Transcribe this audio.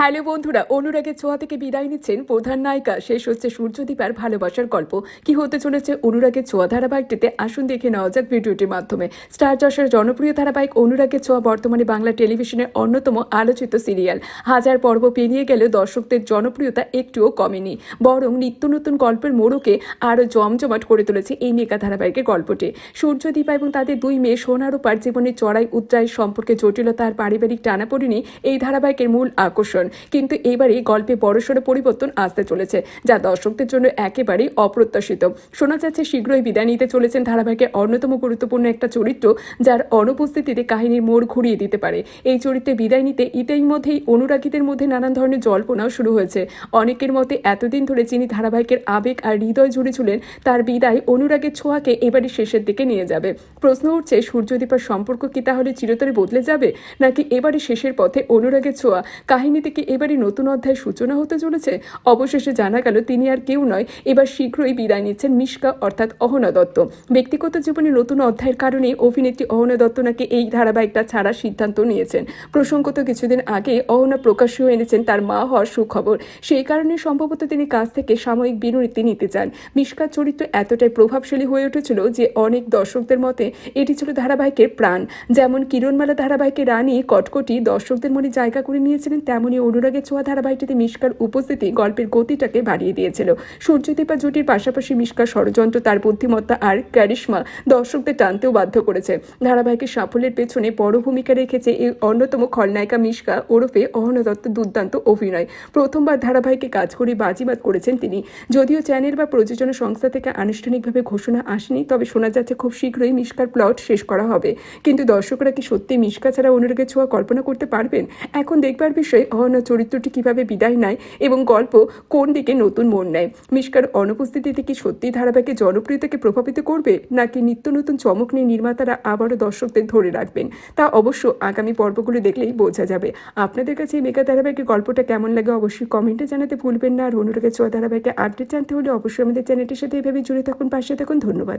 Hello বন্ধুরা, অনুরাগের ছোঁয়া থেকে বিদায় নিচ্ছেন প্রধান নায়িকা। শেষ হচ্ছে সূর্যদীপার ভালোবাসার গল্প। কি হতে চলেছে অনুরাগের ছোঁয়া ধারাবাহিকটিতে আসুন দেখে নেওয়া যাক ভিডিওটির মাধ্যমে। স্টার জশের জনপ্রিয় ধারাবাহিক অনুরাগের ছোঁয়া বর্তমানে বাংলা টেলিভিশনের অন্যতম আলোচিত সিরিয়াল। হাজার পর্ব পেরিয়ে গেলেও দর্শকদের জনপ্রিয়তা একটুও কমেনি। বরং নিত্য নতুন গল্পের মোড়কে আরও জমজমাট করে তুলেছে এই মেকা ধারাবাহিকের গল্পটি। সূর্যদীপা এবং তাদের দুই মেয়ে সোনারূপার জীবনের চড়াই উচ্চাই সম্পর্কে জটিলতা আর পারিবারিক টানাপড়িনি এই ধারাবাহিকের মূল আকর্ষণ। কিন্তু এবারে গল্পে বড়সড় পরিবর্তন আসতে চলেছে, যা দর্শকদের জন্য একেবারেই অপ্রত্যাশিত। শোনা যাচ্ছে শীঘ্রই বিদায় নিতে চলেছেন ধারাবাহিকের অন্যতম গুরুত্বপূর্ণ একটা চরিত্র, যার অনুপস্থিতিতে কাহিনীর মোড় ঘুরিয়ে দিতে পারে। এই চরিত্রে বিদায় নিতে ইতিমধ্যেই অনুরাগীদের মধ্যে নানান ধরনের জল্পনাও শুরু হয়েছে। অনেকের মতে এতদিন ধরে যিনি ধারাবাহিকের আবেগ আর হৃদয় জুড়ে ছিলেন তার বিদায় অনুরাগের ছোঁয়াকে এবারে শেষের দিকে নিয়ে যাবে। প্রশ্ন উঠছে, সূর্যদীপার সম্পর্ক কি তাহলে চিরতরে বদলে যাবে? নাকি এবারে শেষের পথে অনুরাগের ছোঁয়া? কাহিনী থেকে এবারে নতুন অধ্যায়ের সূচনা হতে চলেছে? অবশেষে জানা গেল তিনি আর কেউ নয়। এবার শীঘ্রই বিদায় নিচ্ছেন মিশকা, অর্থাৎ অহনা দত্ত। ব্যক্তিগত জীবনে নতুন অধ্যায়ের কারণে অভিনেত্রী অহনা দত্ত নাকি এই ধারাবাহিকটা ছাড়ার সিদ্ধান্ত নিয়েছেন। প্রসঙ্গত কিছুদিন আগে অহনা প্রকাশ্যেও এনেছেন তার মা হওয়ার সুখবর। সেই কারণে সম্ভবত তিনি কাজ থেকে সাময়িক বিরতি নিতে চান। মিশকার চরিত্র এতটাই প্রভাবশালী হয়ে উঠেছিল যে অনেক দর্শকদের মতে এটি ছিল ধারাবাহিকের প্রাণ। যেমন কিরণমালা ধারাবাহিকের রানী কটকটি দর্শকদের মনে জায়গা করে নিয়েছিলেন তেমনই অনুরাগের ছোঁয়া ধারাবাহিকটিতে মিশকার উপস্থিতি গল্পের গতিটাকে বাড়িয়ে দিয়েছিল। সূর্যদীপা জুটির পাশাপাশি মিশকার ষড়যন্ত্র, তার বুদ্ধিমত্তা আর ক্যারিশমা দর্শকদের টানতেও বাধ্য করেছে। ধারাবাহিকের সাফল্যের পেছনে বড় ভূমিকা রেখেছে এই অন্যতম খলনায়িকা মিশকা ওরফে অহনা দত্ত দুর্দান্ত অভিনয়। প্রথমবার ধারাবাহিকে কাজ করে বাজিবাদ করেছেন তিনি। যদিও চ্যানেল বা প্রযোজনা সংস্থা থেকে আনুষ্ঠানিকভাবে ঘোষণা আসেনি, তবে শোনা যাচ্ছে খুব শীঘ্রই মিশকার প্লট শেষ করা হবে। কিন্তু দর্শকরা কি সত্যি মিশকা ছাড়া অনুরাগের ছোঁয়া কল্পনা করতে পারবেন? এখন দেখবার বিষয়ে অহনা চরিত্রটি কীভাবে বিদায় নেয় এবং গল্প কোন দিকে নতুন মোড় নেয়? মিশকার অনুপস্থিতিতে কি সত্যি ধারাবাহিকের জনপ্রিয়তাকে প্রভাবিত করবে, নাকি নিত্য নতুন চমক নিয়ে নির্মাতারা আবারও দর্শকদের ধরে রাখবেন? তা অবশ্য আগামী পর্বগুলো দেখলেই বোঝা যাবে। আপনাদের কাছে এই মেগা ধারাবাহিকের গল্পটা কেমন লাগে অবশ্যই কমেন্টে জানাতে ভুলবেন না। আর অনুরাগের ছোঁয়া ধারাবাহিকের আপডেট জানতে হলে অবশ্যই আমাদের চ্যানেলটির সাথে এভাবে জুড়ে থাকুন। পাশে থাকুন। ধন্যবাদ।